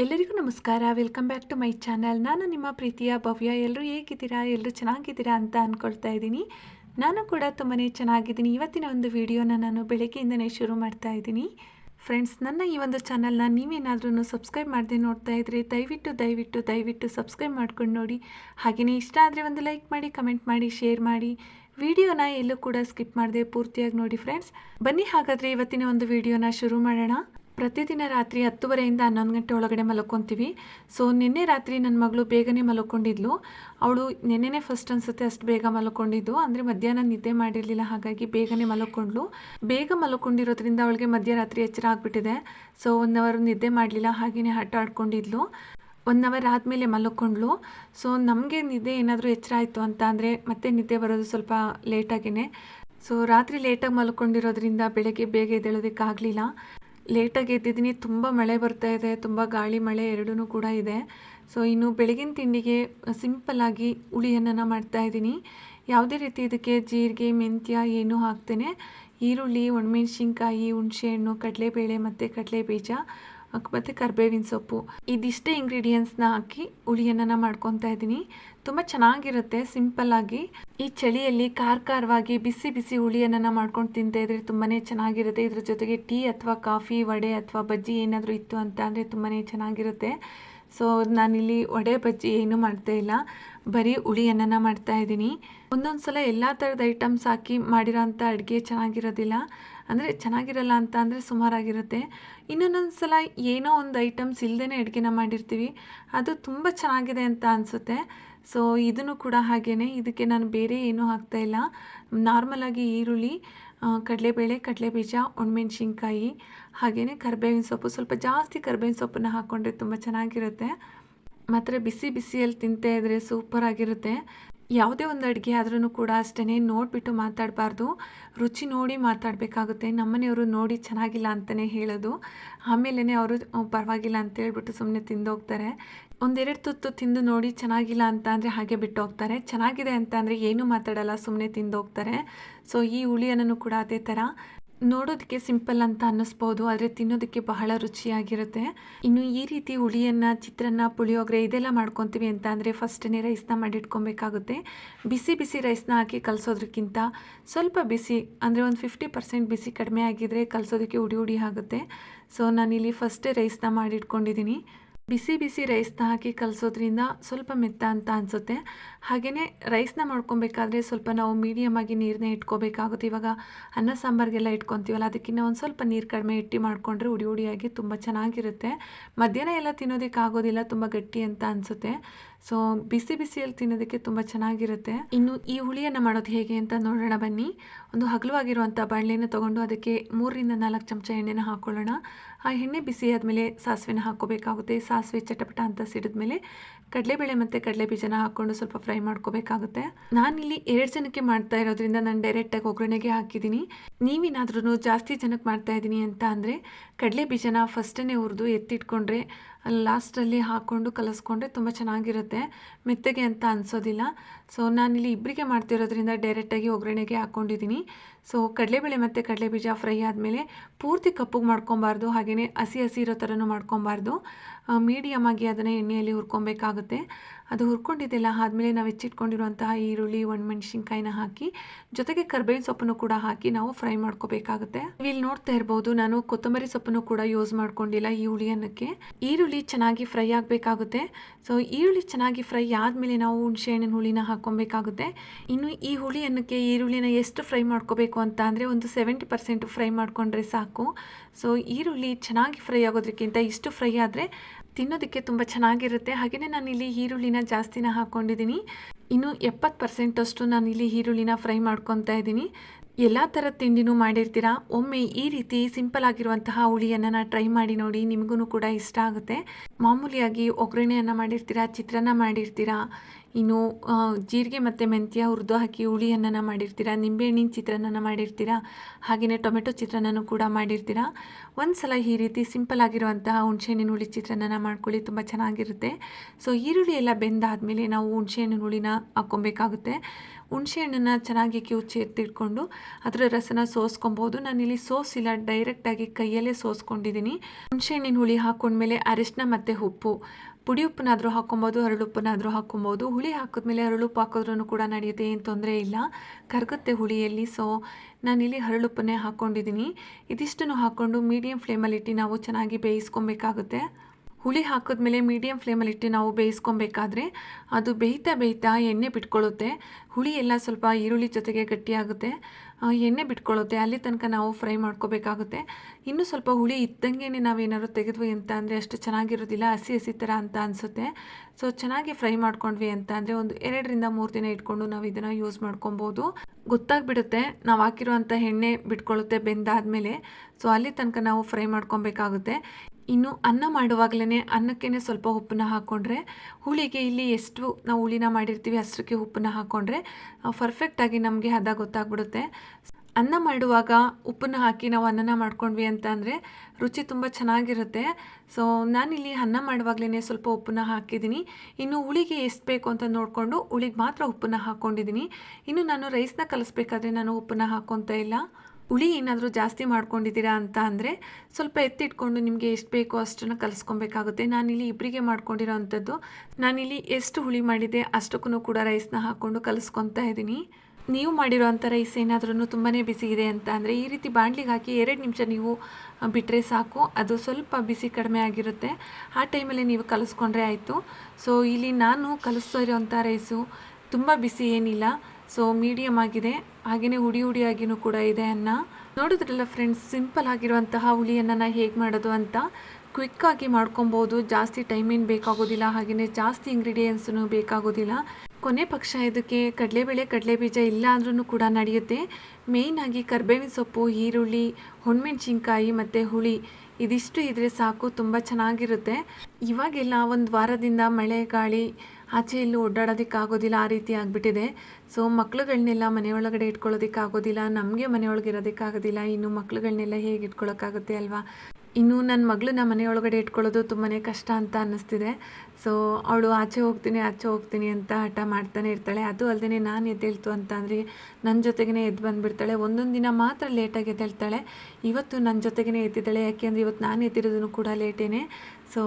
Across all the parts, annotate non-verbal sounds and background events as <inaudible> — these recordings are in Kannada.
ಎಲ್ಲರಿಗೂ ನಮಸ್ಕಾರ. Welcome back to my channel ನಾನು ನಿಮ್ಮ ಪ್ರೀತಿಯ ಭವ್ಯ. ಎಲ್ಲರೂ ಹೇಗಿದ್ದೀರಾ? ಎಲ್ಲರೂ ಚೆನ್ನಾಗಿದ್ದೀರಾ ಅಂತ ಅಂದ್ಕೊಳ್ತಾ ಇದ್ದೀನಿ. ನಾನು ಕೂಡ ತುಂಬಾ ಚೆನ್ನಾಗಿದ್ದೀನಿ. ಇವತ್ತಿನ ಒಂದು ವಿಡಿಯೋನ ನಾನು ಬೆಳಗ್ಗೆಯಿಂದನೇ ಶುರು ಮಾಡ್ತಾ ಇದ್ದೀನಿ. ಫ್ರೆಂಡ್ಸ್ ನನ್ನ ಈ ಒಂದು ಚಾನಲ್ನ ನೀವೇನಾದ್ರೂ ಸಬ್ಸ್ಕ್ರೈಬ್ ಮಾಡದೆ ನೋಡ್ತಾ ಇದ್ರೆ ದಯವಿಟ್ಟು ದಯವಿಟ್ಟು ದಯವಿಟ್ಟು ಸಬ್ಸ್ಕ್ರೈಬ್ ಮಾಡ್ಕೊಂಡು ನೋಡಿ. ಹಾಗೆಯೇ ಇಷ್ಟ ಆದರೆ ಒಂದು ಲೈಕ್ ಮಾಡಿ ಕಮೆಂಟ್ ಮಾಡಿ ಶೇರ್ ಮಾಡಿ. ವಿಡಿಯೋನ ಎಲ್ಲೂ ಕೂಡ ಸ್ಕಿಪ್ ಮಾಡದೆ ಪೂರ್ತಿಯಾಗಿ ನೋಡಿ ಫ್ರೆಂಡ್ಸ್ ಬನ್ನಿ ಹಾಗಾದರೆ ಇವತ್ತಿನ ಒಂದು ವಿಡಿಯೋನ ಶುರು ಮಾಡೋಣ. ಪ್ರತಿದಿನ ರಾತ್ರಿ ಹತ್ತುವರೆಯಿಂದ ಹನ್ನೊಂದು ಗಂಟೆ ಒಳಗಡೆ ಮಲ್ಕೊತೀವಿ. ಸೊ ನಿನ್ನೆ ರಾತ್ರಿ ನನ್ನ ಮಗಳು ಬೇಗನೆ ಮಲ್ಕೊಂಡಿದ್ಲು. ಅವಳು ನಿನ್ನೆನೇ ಫಸ್ಟ್ ಅನಿಸುತ್ತೆ ಅಷ್ಟು ಬೇಗ ಮಲ್ಕೊಂಡಿದ್ದು. ಅಂದರೆ ಮಧ್ಯಾಹ್ನ ನಿದ್ದೆ ಮಾಡಿರಲಿಲ್ಲ, ಹಾಗಾಗಿ ಬೇಗನೆ ಮಲ್ಕೊಂಡ್ಲು ಬೇಗ ಮಲ್ಕೊಂಡಿರೋದ್ರಿಂದ ಅವಳಿಗೆ ಮಧ್ಯರಾತ್ರಿ ಎಚ್ಚರ ಆಗಿಬಿಟ್ಟಿದೆ. ಸೊ ಒನ್ ಅವರ್ ನಿದ್ದೆ ಮಾಡಲಿಲ್ಲ ಹಾಗೆಯೇ ಆಟ ಆಡ್ಕೊಂಡಿದ್ಲು. ಒನ್ ಅವರ್ ಆದಮೇಲೆ ಮಲ್ಕೊಂಡ್ಲು ಸೊ ನಮಗೆ ನಿದ್ದೆ ಏನಾದರೂ ಎಚ್ಚರ ಆಯಿತು ಅಂತ ಅಂದರೆ ಮತ್ತೆ ನಿದ್ದೆ ಬರೋದು ಸ್ವಲ್ಪ ಲೇಟಾಗೇ ಸೊ ರಾತ್ರಿ ಲೇಟಾಗಿ ಮಲ್ಕೊಂಡಿರೋದ್ರಿಂದ ಬೆಳಗ್ಗೆ ಬೇಗ ಎದ್ದೇಳೋದಕ್ಕಾಗಲಿಲ್ಲ. ಲೇಟಾಗಿ ಎದ್ದಿದ್ದೀನಿ. ತುಂಬ ಮಳೆ ಬರ್ತಾ ಇದೆ. ತುಂಬ ಗಾಳಿ, ಮಳೆ ಎರಡೂ ಕೂಡ ಇದೆ. ಸೊ ಇನ್ನು ಬೆಳಗಿನ ತಿಂಡಿಗೆ ಸಿಂಪಲ್ಲಾಗಿ ಹುಳಿಯನ್ನ ಮಾಡ್ತಾ ಇದ್ದೀನಿ. ಯಾವುದೇ ರೀತಿ ಇದಕ್ಕೆ ಜೀರಿಗೆ, ಮೆಂತ್ಯ ಏನೂ ಹಾಕ್ತೇನೆ. ಈರುಳ್ಳಿ, ಒಣಮೆಣ್ಸಿನ್ಕಾಯಿ, ಹುಣಸೆಹಣ್ಣು, ಕಡಲೆಬೇಳೆ ಮತ್ತು ಕಡಲೆ ಬೀಜ ಮತ್ತು ಕರ್ಬೇವಿನ ಸೊಪ್ಪು. ಇದಿಷ್ಟೇ ಇಂಗ್ರೀಡಿಯೆಂಟ್ಸ್ನ ಹಾಕಿ ಹುಳಿಯನ್ನ ಮಾಡ್ಕೊತಾ ಇದ್ದೀನಿ. ತುಂಬ ಚೆನ್ನಾಗಿರುತ್ತೆ ಸಿಂಪಲ್ಲಾಗಿ ಈ ಚಳಿಯಲ್ಲಿ ಖಾರ ಖಾರವಾಗಿ ಬಿಸಿ ಬಿಸಿ ಹುಳಿಯನ್ನ ಮಾಡ್ಕೊಂಡು ತಿಂತಾ ಇದ್ರೆ ತುಂಬಾ ಚೆನ್ನಾಗಿರುತ್ತೆ. ಇದ್ರ ಜೊತೆಗೆ ಟೀ ಅಥವಾ ಕಾಫಿ, ವಡೆ ಅಥವಾ ಬಜ್ಜಿ ಏನಾದರೂ ಇತ್ತು ಅಂತ ಅಂದರೆ ತುಂಬಾ ಚೆನ್ನಾಗಿರುತ್ತೆ. ಸೊ ನಾನಿಲ್ಲಿ ವಡೆ, ಬಜ್ಜಿ ಏನೂ ಮಾಡ್ತಾ ಇಲ್ಲ. ಬರೀ ಹುಳಿ ಅನ್ನನ ಮಾಡ್ತಾ ಇದ್ದೀನಿ. ಒಂದೊಂದು ಸಲ ಎಲ್ಲ ಥರದ ಐಟಮ್ಸ್ ಹಾಕಿ ಮಾಡಿರೋಂಥ ಅಡುಗೆ ಚೆನ್ನಾಗಿರೋದಿಲ್ಲ. ಅಂದರೆ ಚೆನ್ನಾಗಿರಲ್ಲ ಅಂತ ಅಂದರೆ ಸುಮಾರಾಗಿರುತ್ತೆ. ಇನ್ನೊಂದೊಂದು ಸಲ ಏನೋ ಒಂದು ಐಟಮ್ಸ್ ಇಲ್ಲದೇ ಅಡುಗೆನ ಮಾಡಿರ್ತೀವಿ. ಅದು ತುಂಬ ಚೆನ್ನಾಗಿದೆ ಅಂತ ಅನಿಸುತ್ತೆ. ಸೊ ಇದನ್ನು ಕೂಡ ಹಾಗೇ ಇದಕ್ಕೆ ನಾನು ಬೇರೆ ಏನೂ ಹಾಕ್ತಾಯಿಲ್ಲ ನಾರ್ಮಲಾಗಿ ಈರುಳ್ಳಿ ಕಡಲೆಬೇಳೆ, ಕಡಲೆಬೀಜ, ಒಣಮೆಣ್ಸಿನ್ಕಾಯಿ ಹಾಗೆಯೇ ಕರ್ಬೇವಿನ ಸೊಪ್ಪು. ಸ್ವಲ್ಪ ಜಾಸ್ತಿ ಕರ್ಬೇವಿನ ಸೊಪ್ಪನ್ನು ಹಾಕ್ಕೊಂಡ್ರೆ ತುಂಬ ಚೆನ್ನಾಗಿರುತ್ತೆ. ಮಾತ್ರ ಬಿಸಿ ಬಿಸಿಯಲ್ಲಿ ತಿಂತಾ ಇದ್ದರೆ ಸೂಪರಾಗಿರುತ್ತೆ. ಯಾವುದೇ ಒಂದು ಅಡುಗೆ ಆದ್ರೂ ಕೂಡ ಅಷ್ಟೇ ನೋಡಿಬಿಟ್ಟು ಮಾತಾಡಬಾರ್ದು. ರುಚಿ ನೋಡಿ ಮಾತಾಡಬೇಕಾಗುತ್ತೆ. ನಮ್ಮನೆಯವರು ನೋಡಿ ಚೆನ್ನಾಗಿಲ್ಲ ಅಂತಲೇ ಹೇಳೋದು. ಆಮೇಲೆ ಅವರು ಪರವಾಗಿಲ್ಲ ಅಂತ ಹೇಳ್ಬಿಟ್ಟು ಸುಮ್ಮನೆ ತಿಂದೋಗ್ತಾರೆ. ಒಂದೆರಡು ತುತ್ತು ತಿಂದು ನೋಡಿ ಚೆನ್ನಾಗಿಲ್ಲ ಅಂತ ಅಂದರೆ ಹಾಗೆ ಬಿಟ್ಟು ಹೋಗ್ತಾರೆ ಚೆನ್ನಾಗಿದೆ ಅಂತ ಅಂದರೆ ಏನೂ ಮಾತಾಡಲ್ಲ ಸುಮ್ಮನೆ ತಿಂದೋಗ್ತಾರೆ. ಸೊ ಈ ಹುಳಿಯನ್ನು ಕೂಡ ಅದೇ ಥರ ನೋಡೋದಕ್ಕೆ ಸಿಂಪಲ್ ಅಂತ ಅನ್ನಿಸ್ಬೋದು, ಆದರೆ ತಿನ್ನೋದಕ್ಕೆ ಬಹಳ ರುಚಿಯಾಗಿರುತ್ತೆ. ಇನ್ನು ಈ ರೀತಿ ಹುಳಿಯನ್ನು, ಚಿತ್ರಾನ್ನ, ಪುಳಿಯೋಗರೆ ಇದೆಲ್ಲ ಮಾಡ್ಕೊತೀವಿ ಅಂತ ಅಂದರೆ ಫಸ್ಟೇ ರೈಸ್ನ ಮಾಡಿಟ್ಕೊಬೇಕಾಗುತ್ತೆ. ಬಿಸಿ ಬಿಸಿ ರೈಸ್ನ ಹಾಕಿ ಕಲಸೋದ್ರಕ್ಕಿಂತ ಸ್ವಲ್ಪ ಬಿಸಿ, ಅಂದರೆ ಒಂದು ಫಿಫ್ಟಿ ಪರ್ಸೆಂಟ್ ಬಿಸಿ ಕಡಿಮೆ ಆಗಿದ್ದರೆ ಕಲಸೋದಕ್ಕೆ ಉಡಿ ಉಡಿ ಆಗುತ್ತೆ. ಸೊ ನಾನಿಲ್ಲಿ ಫಸ್ಟೇ ರೈಸ್ನ ಮಾಡಿಟ್ಕೊಂಡಿದ್ದೀನಿ ಬಿಸಿ ಬಿಸಿ ರೈಸ್ನ ಹಾಕಿ ಕಲಿಸೋದ್ರಿಂದ ಸ್ವಲ್ಪ ಮೆತ್ತ ಅಂತ ಅನಿಸುತ್ತೆ. ಹಾಗೆಯೇ ರೈಸ್ನ ಮಾಡ್ಕೊಬೇಕಾದ್ರೆ ಸ್ವಲ್ಪ ನಾವು ಮೀಡಿಯಮ್ ಆಗಿ ನೀರನ್ನೇ ಇಟ್ಕೋಬೇಕಾಗುತ್ತೆ. ಇವಾಗ ಅನ್ನ ಸಾಂಬಾರಿಗೆಲ್ಲ ಇಟ್ಕೊತೀವಲ್ಲ ಅದಕ್ಕಿಂತ ಒಂದು ಸ್ವಲ್ಪ ನೀರು ಕಡಿಮೆ ಇಟ್ಟು ಮಾಡಿಕೊಂಡ್ರೆ ಉಡಿ ಉಡಿಯಾಗಿ ತುಂಬ ಚೆನ್ನಾಗಿರುತ್ತೆ. ಮಧ್ಯಾಹ್ನ ಎಲ್ಲ ತಿನ್ನೋದಕ್ಕೆ ಆಗೋದಿಲ್ಲ, ತುಂಬ ಗಟ್ಟಿ ಅಂತ ಅನಿಸುತ್ತೆ. ಸೊ ಬಿಸಿ ಬಿಸಿಯಲ್ಲಿ ತಿನ್ನೋದಕ್ಕೆ ತುಂಬ ಚೆನ್ನಾಗಿರುತ್ತೆ. ಇನ್ನು ಈ ಹುಳಿಯನ್ನು ಮಾಡೋದು ಹೇಗೆ ಅಂತ ನೋಡೋಣ ಬನ್ನಿ. ಒಂದು ಹಗಲವಾಗಿರುವಂಥ ಬಾಣಲೆನ ತೊಗೊಂಡು ಅದಕ್ಕೆ ಮೂರರಿಂದ ನಾಲ್ಕು ಚಮಚ ಎಣ್ಣೆನ ಹಾಕ್ಕೊಳ್ಳೋಣ ಆ ಎಣ್ಣೆ ಬಿಸಿ ಆದಮೇಲೆ ಸಾಸಿವೆನ ಹಾಕ್ಕೋಬೇಕಾಗುತ್ತೆ. ಸಾಸಿವೆ ಚಟಪಟ ಅಂತ ಸಿಡಿದ್ಮೇಲೆ ಕಡಲೆಬೇಳೆ ಮತ್ತು ಕಡಲೆ ಬೀಜನ ಹಾಕ್ಕೊಂಡು ಸ್ವಲ್ಪ ಫ್ರೈ ಮಾಡ್ಕೋಬೇಕಾಗುತ್ತೆ. ನಾನಿಲ್ಲಿ ಎರಡು ಜನಕ್ಕೆ ಮಾಡ್ತಾ ಇರೋದ್ರಿಂದ ನಾನು ಡೈರೆಕ್ಟಾಗಿ ಒಗ್ಗರಣೆಗೆ ಹಾಕಿದ್ದೀನಿ. ನೀವೇನಾದ್ರೂ ಜಾಸ್ತಿ ಜನಕ್ಕೆ ಮಾಡ್ತಾ ಇದ್ದೀನಿ ಅಂತ ಅಂದರೆ ಕಡಲೆ ಬೀಜನ ಫಸ್ಟನ್ನೇ ಹುರಿದು ಎತ್ತಿಟ್ಕೊಂಡ್ರೆ ಲಾಸ್ಟಲ್ಲಿ ಹಾಕ್ಕೊಂಡು ಕಲಿಸ್ಕೊಂಡ್ರೆ ತುಂಬ ಚೆನ್ನಾಗಿರುತ್ತೆ. ಮೆತ್ತಗೆ ಅಂತ ಅನಿಸೋದಿಲ್ಲ. ಸೊ ನಾನಿಲ್ಲಿ ಇಬ್ಬರಿಗೆ ಮಾಡ್ತಿರೋದ್ರಿಂದ ಡೈರೆಕ್ಟಾಗಿ ಒಗ್ಗರಣೆಗೆ ಹಾಕ್ಕೊಂಡಿದ್ದೀನಿ ಸೊ ಕಡಲೆಬೇಳೆ ಮತ್ತು ಕಡಲೆಬೀಜ ಫ್ರೈ ಆದಮೇಲೆ ಪೂರ್ತಿ ಕಪ್ಪಗೆ ಮಾಡ್ಕೊಬಾರ್ದು ಹಾಗೆಯೇ ಹಸಿ ಹಸಿ ಇರೋ ಥರನೂ ಮಾಡ್ಕೊಬಾರ್ದು. ಮೀಡಿಯಮ್ ಆಗಿ ಅದನ್ನು ಎಣ್ಣೆಯಲ್ಲಿ ಹುರ್ಕೊಬೇಕಾಗುತ್ತೆ. ಅದು ಹುರ್ಕೊಂಡಿದ್ದೆಲ್ಲ ಆದಮೇಲೆ ನಾವು ಹೆಚ್ಚಿಟ್ಕೊಂಡಿರುವಂತಹ ಈರುಳ್ಳಿ, ಒಣಮೆಣ್ಸಿನ್ಕಾಯಿನ ಹಾಕಿ, ಜೊತೆಗೆ ಕರ್ಬೇವಿನ ಸೊಪ್ಪನ್ನು ಕೂಡ ಹಾಕಿ ನಾವು ಫ್ರೈ ಮಾಡ್ಕೋಬೇಕಾಗುತ್ತೆ. ಇಲ್ಲಿ ನೋಡ್ತಾ ಇರ್ಬೋದು, ನಾನು ಕೊತ್ತಂಬರಿ ಸೊಪ್ಪನ್ನು ಕೂಡ ಯೂಸ್ ಮಾಡ್ಕೊಂಡಿಲ್ಲ ಈ ಹುಳಿ ಅನ್ನಕ್ಕೆ. ಈರುಳ್ಳಿ ಚೆನ್ನಾಗಿ ಫ್ರೈ ಆಗಬೇಕಾಗುತ್ತೆ. ಸೊ ಈರುಳ್ಳಿ ಚೆನ್ನಾಗಿ ಫ್ರೈ ಆದಮೇಲೆ ನಾವು ಹುಣಸೆಹಣ್ಣಿನ ಹುಳಿನ ಹಾಕ್ಕೊಬೇಕಾಗುತ್ತೆ ಇನ್ನು ಈ ಹುಳಿ ಅನ್ನಕ್ಕೆ ಈರುಳ್ಳಿನ ಎಷ್ಟು ಫ್ರೈ ಮಾಡ್ಕೋಬೇಕು ಅಂತ ಅಂದರೆ ಒಂದು ಸೆವೆಂಟಿ ಪರ್ಸೆಂಟ್ ಫ್ರೈ ಮಾಡಿಕೊಂಡ್ರೆ ಸಾಕು. ಸೊ ಈರುಳ್ಳಿ ಚೆನ್ನಾಗಿ ಫ್ರೈ ಆಗೋದಕ್ಕಿಂತ ಇಷ್ಟು ಫ್ರೈ ಆದರೆ ತಿನ್ನೋದಕ್ಕೆ ತುಂಬ ಚೆನ್ನಾಗಿರುತ್ತೆ. ಹಾಗೆಯೇ ನಾನಿಲ್ಲಿ ಈರುಳ್ಳಿನ ಜಾಸ್ತಿನ ಹಾಕ್ಕೊಂಡಿದ್ದೀನಿ ಇನ್ನು ಎಪ್ಪತ್ತು ಪರ್ಸೆಂಟಷ್ಟು ನಾನಿಲ್ಲಿ ಈರುಳ್ಳಿನ ಫ್ರೈ ಮಾಡ್ಕೊತಾ ಇದ್ದೀನಿ. ಎಲ್ಲ ಥರದ ತಿಂಡಿನೂ ಮಾಡಿರ್ತೀರಾ? ಒಮ್ಮೆ ಈ ರೀತಿ ಸಿಂಪಲ್ ಆಗಿರುವಂತಹ ಹುಳಿಯನ್ನು ಟ್ರೈ ಮಾಡಿ ನೋಡಿ ನಿಮಗೂ ಕೂಡ ಇಷ್ಟ ಆಗುತ್ತೆ. ಮಾಮೂಲಿಯಾಗಿ ಒಗ್ಗರಣೆಯನ್ನು ಮಾಡಿರ್ತೀರಾ? ಚಿತ್ರಾನ್ನ ಮಾಡಿರ್ತೀರಾ? ಇನ್ನು ಜೀರಿಗೆ ಮತ್ತು ಮೆಂತ್ಯ ಹುರಿದು ಹಾಕಿ ಹುಳಿಯನ್ನ ಮಾಡಿರ್ತೀರಾ, ನಿಂಬೆಹಣ್ಣಿನ ಚಿತ್ರಾನ್ನ ಮಾಡಿರ್ತೀರಾ ಹಾಗೆಯೇ ಟೊಮೆಟೊ ಚಿತ್ರಾನ್ನನೂ ಕೂಡ ಮಾಡಿರ್ತೀರಾ. ಒಂದು ಸಲ ಈ ರೀತಿ ಸಿಂಪಲ್ ಆಗಿರುವಂತಹ ಹುಣಸೆಹಣ್ಣಿನ ಹುಳಿ ಚಿತ್ರಾನ್ನ ಮಾಡ್ಕೊಳ್ಳಿ, ತುಂಬ ಚೆನ್ನಾಗಿರುತ್ತೆ. ಸೊ, ಈರುಳ್ಳಿ ಎಲ್ಲ ಬೆಂದಾದಮೇಲೆ ನಾವು ಹುಣಸೆಹಣ್ಣಿನ ಹುಳಿನ ಹಾಕ್ಕೊಬೇಕಾಗುತ್ತೆ. ಹುಣಸೆಹಣ್ಣನ್ನು ಚೆನ್ನಾಗಿ ಕಿವುಚಿ ಎತ್ತಿಟ್ಕೊಂಡು ಅದರ ರಸನ ಸೋಸ್ಕೊಬೋದು. ನಾನಿಲ್ಲಿ ಇಲ್ಲ ಡೈರೆಕ್ಟಾಗಿ ಕೈಯಲ್ಲೇ ಸೋಸ್ಕೊಂಡಿದ್ದೀನಿ. ಹುಣಸೆಹಣ್ಣಿನ ಹುಳಿ ಹಾಕೊಂಡ್ಮೇಲೆ ಅರಿಶಿನ ಮತ್ತು ಉಪ್ಪು. ಪುಡಿ ಉಪ್ಪನ್ನಾದರೂ ಹಾಕೊಬೋದು ಹರಳುಪ್ಪನ್ನಾದರೂ ಹಾಕ್ಕೊಬೋದು. ಹುಳಿ ಹಾಕಿದ್ಮೇಲೆ ಹರಳುಪ್ಪು ಹಾಕಿದ್ರೂ ಕೂಡ ನಡೆಯುತ್ತೆ, ಏನು ತೊಂದರೆ ಇಲ್ಲ. ಕರಗುತ್ತೆ ಹುಳಿಯಲ್ಲಿ. ಸೊ ನಾನಿಲ್ಲಿ ಹರಳುಪ್ಪನ್ನೇ ಹಾಕ್ಕೊಂಡಿದ್ದೀನಿ ಇದಿಷ್ಟನ್ನು ಹಾಕ್ಕೊಂಡು ಮೀಡಿಯಮ್ ಫ್ಲೇಮಲ್ಲಿಟ್ಟು ನಾವು ಚೆನ್ನಾಗಿ ಬೇಯಿಸ್ಕೊಬೇಕಾಗುತ್ತೆ. ಹುಳಿ ಹಾಕಿದ್ಮೇಲೆ ಮೀಡಿಯಮ್ ಫ್ಲೇಮಲ್ಲಿಟ್ಟು ನಾವು ಬೇಯಿಸ್ಕೊಬೇಕಾದ್ರೆ ಅದು ಬೇಯ್ತಾ ಬೇಯ್ತಾ ಎಣ್ಣೆ ಬಿಟ್ಕೊಳ್ಳುತ್ತೆ. ಹುಳಿ ಎಲ್ಲ ಸ್ವಲ್ಪ ಈರುಳ್ಳಿ ಜೊತೆಗೆ ಗಟ್ಟಿಯಾಗುತ್ತೆ. ಎಣ್ಣೆ ಬಿಟ್ಕೊಳ್ಳುತ್ತೆ. ಅಲ್ಲಿ ತನಕ ನಾವು ಫ್ರೈ ಮಾಡ್ಕೋಬೇಕಾಗುತ್ತೆ. ಇನ್ನೂ ಸ್ವಲ್ಪ ಹುಳಿ ಇದ್ದಂಗೆ ನಾವೇನಾದ್ರು ತೆಗೆದ್ವಿ ಅಂತ ಅಂದರೆ ಅಷ್ಟು ಚೆನ್ನಾಗಿರೋದಿಲ್ಲ, ಹಸಿ ಹಸಿ ಥರ ಅಂತ ಅನಿಸುತ್ತೆ. ಸೊ ಚೆನ್ನಾಗಿ ಫ್ರೈ ಮಾಡ್ಕೊಂಡ್ವಿ ಅಂತ ಅಂದರೆ ಒಂದು ಎರಡರಿಂದ ಮೂರು ದಿನ ಇಟ್ಕೊಂಡು ನಾವು ಇದನ್ನು ಯೂಸ್ ಮಾಡ್ಕೊಬೋದು. ಗೊತ್ತಾಗ್ಬಿಡುತ್ತೆ. ನಾವು ಹಾಕಿರುವಂಥ ಎಣ್ಣೆ ಬಿಟ್ಕೊಳ್ಳುತ್ತೆ, ಬೆಂದಾದಮೇಲೆ. ಸೊ ಅಲ್ಲಿ ತನಕ ನಾವು ಫ್ರೈ ಮಾಡ್ಕೊಬೇಕಾಗುತ್ತೆ. ಇನ್ನು ಅನ್ನ ಮಾಡುವಾಗಲೇ ಅನ್ನಕ್ಕೇ ಸ್ವಲ್ಪ ಉಪ್ಪನ್ನ ಹಾಕ್ಕೊಂಡ್ರೆ ಹುಳಿಗೆ ಇಲ್ಲಿ ಎಷ್ಟು ನಾವು ಹುಳಿನ ಮಾಡಿರ್ತೀವಿ ಅಷ್ಟಕ್ಕೆ ಉಪ್ಪನ್ನ ಹಾಕ್ಕೊಂಡ್ರೆ ಪರ್ಫೆಕ್ಟಾಗಿ ನಮಗೆ ಹದ ಗೊತ್ತಾಗ್ಬಿಡುತ್ತೆ. ಅನ್ನ ಮಾಡುವಾಗ ಉಪ್ಪನ್ನ ಹಾಕಿ ನಾವು ಅನ್ನನ ಮಾಡ್ಕೊಂಡ್ವಿ ಅಂತ ಅಂದರೆ ರುಚಿ ತುಂಬ ಚೆನ್ನಾಗಿರುತ್ತೆ. ಸೊ ನಾನಿಲ್ಲಿ ಅನ್ನ ಮಾಡುವಾಗಲೇ ಸ್ವಲ್ಪ ಉಪ್ಪನ್ನ ಹಾಕಿದ್ದೀನಿ. ಇನ್ನು ಹುಳಿಗೆ ಎಷ್ಟು ಬೇಕು ಅಂತ ನೋಡಿಕೊಂಡು ಹುಳಿಗೆ ಮಾತ್ರ ಉಪ್ಪನ್ನ ಹಾಕ್ಕೊಂಡಿದ್ದೀನಿ ಇನ್ನು ನಾನು ರೈಸ್ನ ಕಲಿಸ್ಬೇಕಾದ್ರೆ ನಾನು ಉಪ್ಪನ್ನ ಹಾಕ್ಕೊತಾ ಇಲ್ಲ. ಹುಳಿ ಏನಾದರೂ ಜಾಸ್ತಿ ಮಾಡ್ಕೊಂಡಿದ್ದೀರಾ ಅಂತ ಅಂದರೆ ಸ್ವಲ್ಪ ಎತ್ತಿಟ್ಕೊಂಡು ನಿಮಗೆ ಎಷ್ಟು ಬೇಕೋ ಅಷ್ಟನ್ನು ಕಲಿಸ್ಕೊಬೇಕಾಗುತ್ತೆ. ನಾನಿಲ್ಲಿ ಇಬ್ಬರಿಗೆ ಮಾಡ್ಕೊಂಡಿರೋ ಅಂಥದ್ದು. ನಾನಿಲ್ಲಿ ಎಷ್ಟು ಹುಳಿ ಮಾಡಿದೆ ಅಷ್ಟಕ್ಕೂ ಕೂಡ ರೈಸ್ನ ಹಾಕ್ಕೊಂಡು ಕಲಿಸ್ಕೊತಾ ಇದ್ದೀನಿ. ನೀವು ಮಾಡಿರೋ ಅಂಥ ರೈಸ್ ಏನಾದ್ರೂ ತುಂಬಾ ಬಿಸಿ ಇದೆ ಅಂತ ಅಂದರೆ ಈ ರೀತಿ ಬಾಣ್ಲಿಗೆ ಹಾಕಿ ಎರಡು ನಿಮಿಷ ನೀವು ಬಿಟ್ಟರೆ ಸಾಕು. ಅದು ಸ್ವಲ್ಪ ಬಿಸಿ ಕಡಿಮೆ ಆಗಿರುತ್ತೆ. ಆ ಟೈಮಲ್ಲಿ ನೀವು ಕಲಿಸ್ಕೊಂಡ್ರೆ ಆಯಿತು. ಸೊ, ಇಲ್ಲಿ ನಾನು ಕಲಿಸ್ತಾ ಇರೋವಂಥ ರೈಸು ತುಂಬ ಬಿಸಿ ಏನಿಲ್ಲ. ಸೊ ಮೀಡಿಯಮ್ ಆಗಿದೆ. ಹಾಗೆಯೇ ಹುಡಿ ಹುಡಿಯಾಗಿನೂ ಕೂಡ ಇದೆ ಅನ್ನ. ನೋಡಿದ್ರಲ್ಲ ಫ್ರೆಂಡ್ಸ್ ಸಿಂಪಲ್ ಆಗಿರುವಂತಹ ಹುಳಿಯನ್ನು ಹೇಗೆ ಮಾಡೋದು ಅಂತ. ಕ್ವಿಕ್ಕಾಗಿ ಮಾಡ್ಕೊಬೋದು. ಜಾಸ್ತಿ ಟೈಮ್ ಏನು ಬೇಕಾಗೋದಿಲ್ಲ. ಹಾಗೆಯೇ ಜಾಸ್ತಿ ಇಂಗ್ರೀಡಿಯೆಂಟ್ಸೂ ಬೇಕಾಗೋದಿಲ್ಲ. ಕೊನೆ ಪಕ್ಷ ಇದಕ್ಕೆ ಕಡಲೆಬೇಳೆ, ಕಡಲೆಬೀಜ ಇಲ್ಲ ಅಂದ್ರೂ ಕೂಡ ನಡೆಯುತ್ತೆ. ಮೇಯ್ನಾಗಿ ಕರ್ಬೇವಿನ ಸೊಪ್ಪು, ಈರುಳ್ಳಿ, ಹೊಣ್ಮೆಣ್ಸಿನ್ಕಾಯಿ ಮತ್ತು ಹುಳಿ ಇದಿಷ್ಟು ಇದ್ರೆ ಸಾಕು. ತುಂಬ ಚೆನ್ನಾಗಿರುತ್ತೆ. ಇವಾಗೆಲ್ಲ ಒಂದು ವಾರದಿಂದ ಮಳೆ, ಗಾಳಿ ಆಚೆ ಎಲ್ಲೂ ಓಡಾಡೋದಕ್ಕಾಗೋದಿಲ್ಲ, ಆ ರೀತಿ ಆಗಿಬಿಟ್ಟಿದೆ. ಸೊ ಮಕ್ಳುಗಳನ್ನೆಲ್ಲ ಮನೆಯೊಳಗಡೆ ಇಟ್ಕೊಳ್ಳೋದಕ್ಕಾಗೋದಿಲ್ಲ, ನಮಗೆ ಮನೆಯೊಳಗೆ ಇರೋದಕ್ಕಾಗೋದಿಲ್ಲ ಇನ್ನು ಮಕ್ಳುಗಳನ್ನೆಲ್ಲ ಹೇಗೆ ಇಟ್ಕೊಳ್ಳೋಕ್ಕಾಗುತ್ತೆ ಅಲ್ವಾ? ಇನ್ನು ನನ್ನ ಮಗಳನ್ನ ಮನೆಯೊಳಗಡೆ ಇಟ್ಕೊಳ್ಳೋದು ತುಂಬಾ ಕಷ್ಟ ಅಂತ ಅನ್ನಿಸ್ತಿದೆ. ಸೊ ಅವಳು ಆಚೆ ಹೋಗ್ತೀನಿ ಆಚೆ ಹೋಗ್ತೀನಿ ಅಂತ ಹಠ ಮಾಡ್ತಾನೆ ಇರ್ತಾಳೆ. ಅದು ಅಲ್ಲದೆ ನಾನು ಎದ್ದೇಳ್ತು ಅಂತ ಅಂದರೆ ನನ್ನ ಜೊತೆಗೇ ಎದ್ದು ಬಂದುಬಿಡ್ತಾಳೆ. ಒಂದೊಂದು ದಿನ ಮಾತ್ರ ಲೇಟಾಗಿ ಎದ್ದೇಳ್ತಾಳೆ. ಇವತ್ತು ನನ್ನ ಜೊತೆಗೇ ಎದ್ದಿದ್ದಾಳೆ. ಯಾಕೆಂದರೆ ಇವತ್ತು ನಾನು ಎದ್ದಿರೋದನ್ನು ಕೂಡ ಲೇಟೇನೆ. ಸೊ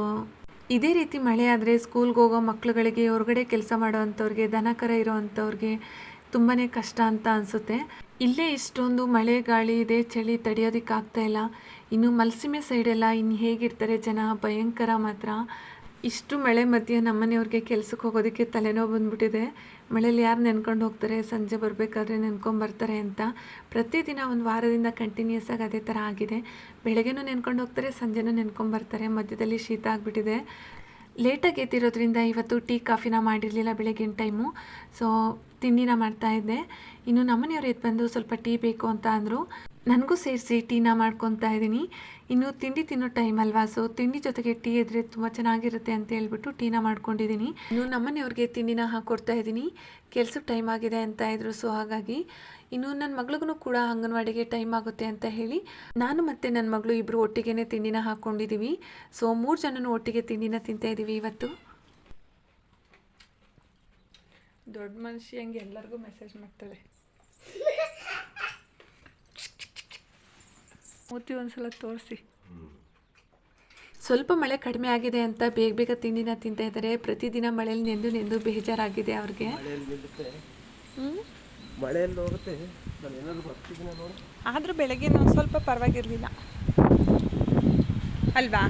ಇದೇ ರೀತಿ ಮಳೆ ಆದರೆ ಸ್ಕೂಲ್ಗೆ ಹೋಗೋ ಮಕ್ಕಳುಗಳಿಗೆ ಹೊರಗಡೆ ಕೆಲಸ ಮಾಡುವಂಥವ್ರಿಗೆ, ದನ ಕರ ಇರೋವಂಥವ್ರಿಗೆ ತುಂಬಾ ಕಷ್ಟ ಅಂತ ಅನಿಸುತ್ತೆ. ಇಲ್ಲೇ ಇಷ್ಟೊಂದು ಮಳೆ, ಗಾಳಿ ಇದೆ, ಚಳಿ ತಡೆಯೋದಕ್ಕಾಗ್ತಾ ಇಲ್ಲ. ಇನ್ನು ಮಲ್ಸಿಮೆ ಸೈಡೆಲ್ಲ ಇನ್ನು ಹೇಗಿರ್ತಾರೆ ಜನ? ಭಯಂಕರ ಮಾತ್ರ. ಇಷ್ಟು ಮಳೆ ಮಧ್ಯೆ ನಮ್ಮನೆಯವ್ರಿಗೆ ಕೆಲ್ಸಕ್ಕೆ ಹೋಗೋದಕ್ಕೆ ತಲೆನೋವು ಬಂದ್ಬಿಟ್ಟಿದೆ. ಮಳೆಯಲ್ಲಿ ಯಾರು ನೆನ್ಕೊಂಡು ಹೋಗ್ತಾರೆ? ಸಂಜೆ ಬರಬೇಕಾದ್ರೆ ನೆನ್ಕೊಂಬರ್ತಾರೆ ಅಂತ. ಪ್ರತಿದಿನ ಒಂದು ವಾರದಿಂದ ಕಂಟಿನ್ಯೂಸ್ ಆಗಿ ಅದೇ ಥರ ಆಗಿದೆ. ಬೆಳಗ್ಗೆನೂ ನೆನ್ಕೊಂಡು ಹೋಗ್ತಾರೆ, ಸಂಜೆನೂ ನೆನ್ಕೊಂಬರ್ತಾರೆ ಮಧ್ಯದಲ್ಲಿ ಶೀತ ಆಗಿಬಿಟ್ಟಿದೆ. ಲೇಟಾಗಿ ಎತ್ತಿರೋದ್ರಿಂದ ಇವತ್ತು ಟೀ ಕಾಫಿನ ಮಾಡಿರಲಿಲ್ಲ ಬೆಳಗಿನ ಟೈಮು ಸೊ ತಿಂಡಿನ ಮಾಡ್ತಾಯಿದ್ದೆ ಇನ್ನು ನಮ್ಮನೆಯವ್ರು ಎದ್ದು ಬಂದು ಸ್ವಲ್ಪ ಟೀ ಬೇಕು ಅಂತ ಅಂದರು. ನನಗೂ ಸೇರಿಸಿ ಟೀನ ಮಾಡ್ಕೊತಾ ಇದ್ದೀನಿ. ಇನ್ನು ತಿಂಡಿ ತಿನ್ನೋ ಟೈಮ್ ಅಲ್ವಾ? ಸೊ ತಿಂಡಿ ಜೊತೆಗೆ ಟೀ ಇದ್ರೆ ತುಂಬ ಚೆನ್ನಾಗಿರುತ್ತೆ ಅಂತ ಹೇಳ್ಬಿಟ್ಟು ಟೀನ ಮಾಡ್ಕೊಂಡಿದ್ದೀನಿ ಇನ್ನು ನಮ್ಮನೆಯವ್ರಿಗೆ ತಿಂಡಿನ ಹಾಕ್ಕೊಡ್ತಾ ಇದ್ದೀನಿ. ಕೆಲ್ಸಕ್ಕೆ ಟೈಮ್ ಆಗಿದೆ ಅಂತ ಇದ್ರು ಸೊ ಹಾಗಾಗಿ ಇನ್ನು ನನ್ನ ಮಗಳಿಗೂ ಕೂಡ ಅಂಗನವಾಡಿಗೆ ಟೈಮ್ ಆಗುತ್ತೆ ಅಂತ ಹೇಳಿ ನಾನು ಮತ್ತು ನನ್ನ ಮಗಳು ಇಬ್ಬರು ಒಟ್ಟಿಗೆ ತಿಂಡಿನ ಹಾಕ್ಕೊಂಡಿದ್ದೀವಿ ಸೊ ಮೂರು ಜನನೂ ಒಟ್ಟಿಗೆ ತಿಂಡಿನ ತಿಂತಾ ಇದ್ದೀವಿ ಇವತ್ತು. ದೊಡ್ಡ ಮನುಷ್ಯ ಹಂಗೆ ಎಲ್ಲರಿಗೂ ಮೆಸೇಜ್ ಮಾಡ್ತಾಳೆ. <laughs> ಮೂತಿ ಒಂದ್ಸಲ ತೋರಿಸಿ. ಸ್ವಲ್ಪ ಮಳೆ ಕಡಿಮೆ ಆಗಿದೆ ಅಂತ ಬೇಗ ಬೇಗ ತಿಂಡಿನ ತಿಂತಾ ಇದ್ದಾರೆ. ಪ್ರತಿದಿನ ಮಳೆಯಲ್ಲಿ ನೆಂದು ನೆಂದು ಬೇಜಾರಾಗಿದೆ ಅವ್ರಿಗೆ. ಮಳೆಯಲ್ಲಿ ನಿಲ್ಲುತ್ತೆ. ಮಳೆಯಲ್ಲಿ ಹೋಗುತ್ತೆ. ನಾನು ಏನಾದ್ರು ಬರ್ತಿದ್ದೀನ ನೋಡಿ. ಆದರೂ ಬೆಳಗ್ಗೆ ಒಂದು ಸ್ವಲ್ಪ ಪರವಾಗಿರಲಿಲ್ಲ. ಅಲ್ವಾ?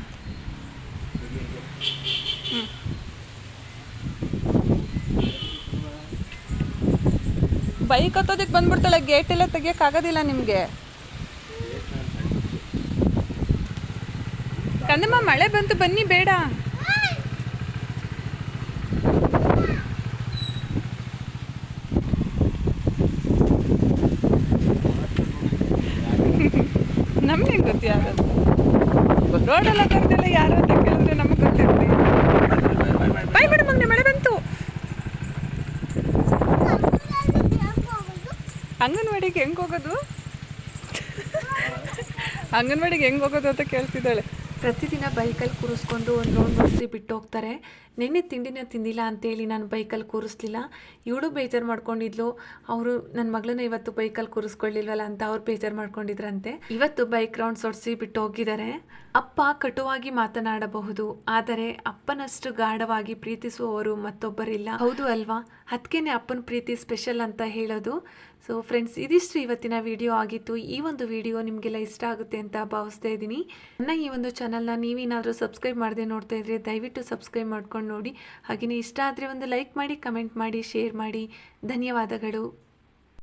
ಹ್ಞೂ ಬೈಕ್ ಹತ್ತೋದಕ್ಕೆ ಬಂದ್ಬಿಡ್ತಾಳೆ ಗೇಟ್ ಎಲ್ಲ ತೆಗಿಯೋಕ್ಕಾಗೋದಿಲ್ಲ ನಿಮಗೆ. ಕಂದಮ್ಮ ಮಳೆ ಬಂತು, ಬನ್ನಿ, ಬೇಡ. ನಮ್ಗೆ ಗೊತ್ತಿ ಯಾರು ರೋಡೆಲ್ಲ ಬಂದೆಲ್ಲ ಯಾರು ಅಂತ ಕೇಳಿದ್ರೆ ನಮಗೆ ಗೊತ್ತಿರಲಿ. ಬಾಯ್ ಮೇಡಮ್ ಮಳೆ ಬಂತು. ಅಂಗನವಾಡಿಗೆ ಹೆಂಗೆ ಹೋಗೋದು? ಅಂಗನವಾಡಿಗೆ ಹೆಂಗೆ ಹೋಗೋದು ಅಂತ ಕೇಳ್ತಿದ್ದಾಳೆ. ಪ್ರತಿದಿನ ಬೈಕಲ್ಲಿ ಕೂರಿಸ್ಕೊಂಡು ಒಂದು ರೌಂಡ್ ಮಾಡಿಸಿ ಬಿಟ್ಟು ಹೋಗ್ತಾರೆ. ನೆನ್ನೆ ತಿಂಡಿನ ತಿಂದಿಲ್ಲ ಅಂತೇಳಿ ನಾನು ಬೈಕಲ್ಲಿ ಕೂರಿಸ್ಲಿಲ್ಲ. ಇವಳು ಬೇಜಾರು ಮಾಡ್ಕೊಂಡಿದ್ಲು. ಅವರು ನನ್ನ ಮಗಳನ್ನ ಇವತ್ತು ಬೈಕಲ್ಲಿ ಕೂರಿಸ್ಕೊಳ್ಳಿಲ್ವಲ್ಲ ಅಂತ ಅವ್ರು ಬೇಜಾರು ಮಾಡ್ಕೊಂಡಿದ್ರಂತೆ. ಇವತ್ತು ಬೈಕ್ ರೌಂಡ್ ಸೊಡ್ಸಿ ಬಿಟ್ಟು ಹೋಗಿದ್ದಾರೆ. ಅಪ್ಪ ಕಟುವಾಗಿ ಮಾತನಾಡಬಹುದು, ಆದರೆ ಅಪ್ಪನಷ್ಟು ಗಾಢವಾಗಿ ಪ್ರೀತಿಸುವವರು ಮತ್ತೊಬ್ಬರಿಲ್ಲ. ಹೌದು ಅಲ್ವಾ? ಅದಕ್ಕೇನೆ ಅಪ್ಪನ ಪ್ರೀತಿ ಸ್ಪೆಷಲ್ ಅಂತ ಹೇಳೋದು. ಸೊ ಫ್ರೆಂಡ್ಸ್ ಇದಿಷ್ಟು ಇವತ್ತಿನ ವಿಡಿಯೋ ಆಗಿತ್ತು. ಈ ಒಂದು ವಿಡಿಯೋ ನಿಮಗೆಲ್ಲ ಇಷ್ಟ ಆಗುತ್ತೆ ಅಂತ ಭಾವಿಸ್ತಾ ಇದ್ದೀನಿ. ನನ್ನ ಈ ಒಂದು ಚಾನಲ್ನ ನೀವೇನಾದರೂ ಸಬ್ಸ್ಕ್ರೈಬ್ ಮಾಡದೆ ನೋಡ್ತಾ ಇದ್ರೆ ದಯವಿಟ್ಟು ಸಬ್ಸ್ಕ್ರೈಬ್ ಮಾಡ್ಕೊಂಡು ನೋಡಿ. ಹಾಗೆಯೇ ಇಷ್ಟ ಆದರೆ ಒಂದು ಲೈಕ್ ಮಾಡಿ, ಕಮೆಂಟ್ ಮಾಡಿ, ಶೇರ್ ಮಾಡಿ. ಧನ್ಯವಾದಗಳು.